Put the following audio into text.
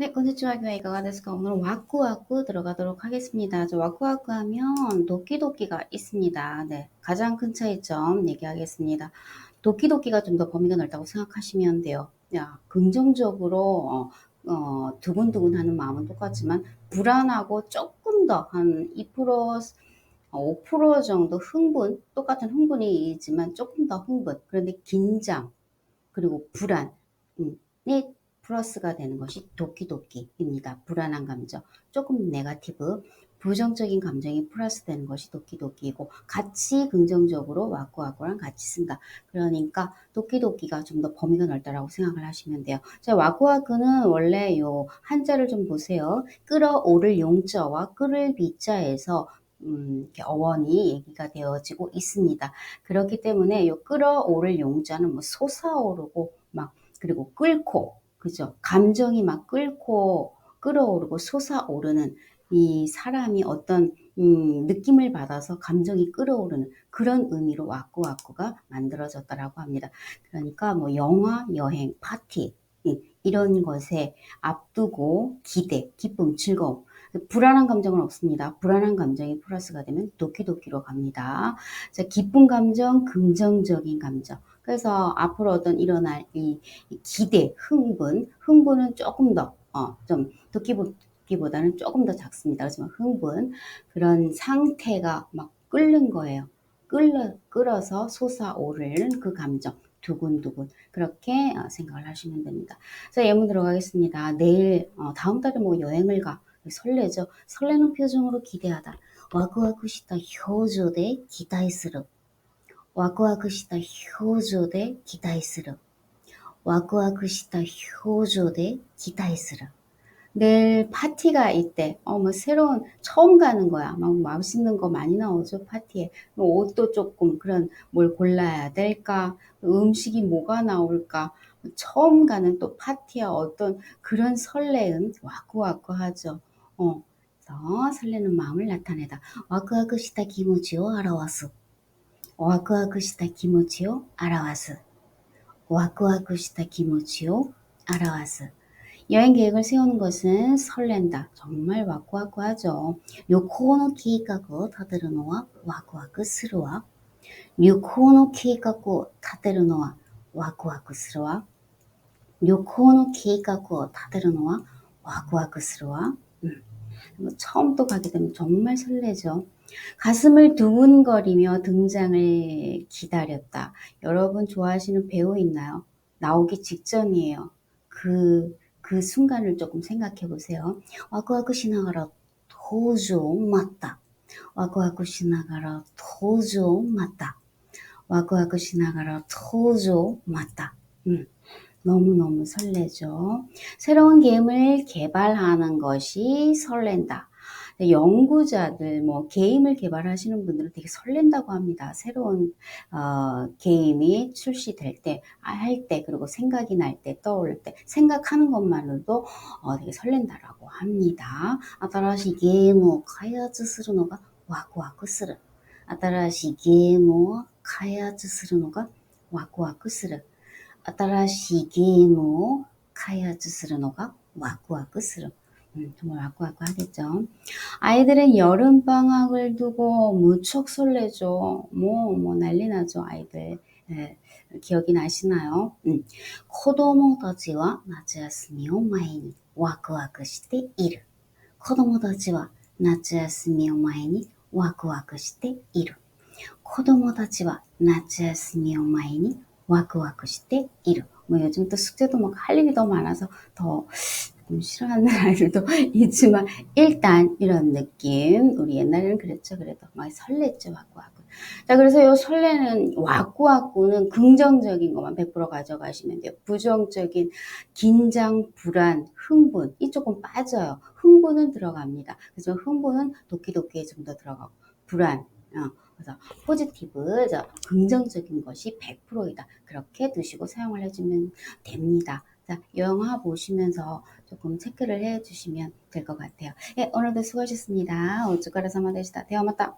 네, konnichiwa. 이가가 데스까? 오늘 와꾸와꾸 들어가도록 하겠습니다. 저 와꾸와꾸 하면 도끼도끼가 있습니다. 네, 가장 큰 차이점 얘기하겠습니다. 도끼도끼가 좀 더 범위가 넓다고 생각하시면 돼요. 야, 긍정적으로 어, 어, 두근두근 하는 마음은 똑같지만 불안하고 조금 더 한 2% 5% 정도 흥분, 똑같은 흥분이지만 조금 더 흥분, 그런데 긴장, 그리고 불안, 음, 네, 플러스가 되는 것이 도끼도끼입니다. 불안한 감정, 조금 네가티브, 부정적인 감정이 플러스 되는 것이 도끼도끼이고 같이 긍정적으로 와꾸와꾸랑 같이 쓴다. 그러니까 도끼도끼가 좀 더 범위가 넓다라고 생각을 하시면 돼요. 자, 와꾸와꾸는 원래 요 한자를 좀 보세요. 끌어오를 용자와 끌을 비자에서 음, 이렇게 어원이 얘기가 되어지고 있습니다. 그렇기 때문에 요 끌어오를 용자는 뭐 솟아오르고 막 그리고 끓고 그죠? 감정이 막 끓고 끓어오르고 솟아오르는 이 사람이 어떤 음, 느낌을 받아서 감정이 끓어오르는 그런 의미로 와꾸와꾸가 만들어졌다라고 합니다. 그러니까 뭐 영화, 여행, 파티 이런 것에 앞두고 기대, 기쁨, 즐거움 불안한 감정은 없습니다. 불안한 감정이 플러스가 되면 도끼도끼로 갑니다. 자, 기쁜 감정, 긍정적인 감정. 그래서 앞으로 어떤 일어날 이 기대, 흥분, 흥분은 조금 더, 어, 좀 도끼보다는 조금 더 작습니다. 그렇지만 흥분, 그런 상태가 막 끓는 거예요. 끌어, 끌어서 솟아오르는 그 감정. 두근두근 그렇게 어, 생각을 하시면 됩니다. 자 예문 들어가겠습니다. 내일 어, 다음 달에 뭐 여행을 가 설레죠. 설레는 표정으로 기대하다. 와크와크 시다 효조대 기다이스르. 와크와크 시다 효조대 기다이스르. 와크와크 시다 효조대 기다이스르. 내일 파티가 있대. 어, 뭐, 새로운, 처음 가는 거야. 막 맛있는 거 많이 나오죠, 파티에. 뭐 옷도 조금 그런 뭘 골라야 될까? 음식이 뭐가 나올까? 처음 가는 또 파티야 어떤 그런 설레음, 와꾸와꾸 하죠. 어, 설레는 마음을 나타내다. 와크와크 시다 기모지요 아라와스. 와크와크 시다 기모지요 아라와스. 와크와크 시다 기모지요 아라와스. 여행 계획을 세우는 것은 설렌다. 정말 와꾸와꾸 하죠. 요코노 계획하고 타데르노와 와꾸와꾸 스루와 요코노 계획하고 타데르노와 와꾸와꾸 스루와 요코노 계획하고 타데르노와 와꾸와꾸 스루와 음. 뭐 처음 또 가게 되면 정말 설레죠. 가슴을 두근거리며 등장을 기다렸다. 여러분 좋아하시는 배우 있나요? 나오기 직전이에요. 그, 그 순간을 조금 생각해 보세요. 와쿠와쿠 시나가라 도조 맞다. 와쿠와쿠 시나가라 도조 맞다. 와쿠와쿠 시나가라 도조 맞다. 음. 너무너무 설레죠. 새로운 게임을 개발하는 것이 설렌다. 연구자들, 뭐, 게임을 개발하시는 분들은 되게 설렌다고 합니다. 새로운, 어, 게임이 출시될 때, 아, 할 때, 그리고 생각이 날 때, 떠오를 때, 생각하는 것만으로도, 어, 되게 설렌다라고 합니다. 스르. 新しいゲームを開発するのがワクワクする。 음, 정말 와꾸와꾸 하겠죠. 아이들은 여름방학을 두고 무척 설레죠. 뭐, 뭐 난리 나죠, 아이들. 예, 기억이 나시나요? 음. 子供たちは夏休みを前にワクワクしている。子供たちは夏休みを前にワクワクしている。 와그와그 시대? 이름. 뭐 요즘 또 숙제도 막 할 일이 너무 많아서 더 싫어하는 아이들도 있지만 일단 이런 느낌. 우리 옛날에는 그랬죠. 그래도 많이 설렜죠 와꾸와꾸 자 그래서 요 설레는 와꾸와꾸는 긍정적인 것만 100% 가져가시면 돼요. 부정적인 긴장 불안 흥분. 이 조금 빠져요. 흥분은 들어갑니다. 그래서 흥분은 도끼도끼에 좀 더 들어가고 불안 어. 그래서 포지티브, 긍정적인 것이 100%이다. 그렇게 두시고 사용을 해주면 됩니다. 자, 영화 보시면서 조금 체크를 해주시면 될 것 같아요. 예, 오늘도 수고하셨습니다. 오츠카레사마 되시다. 대화 맞다.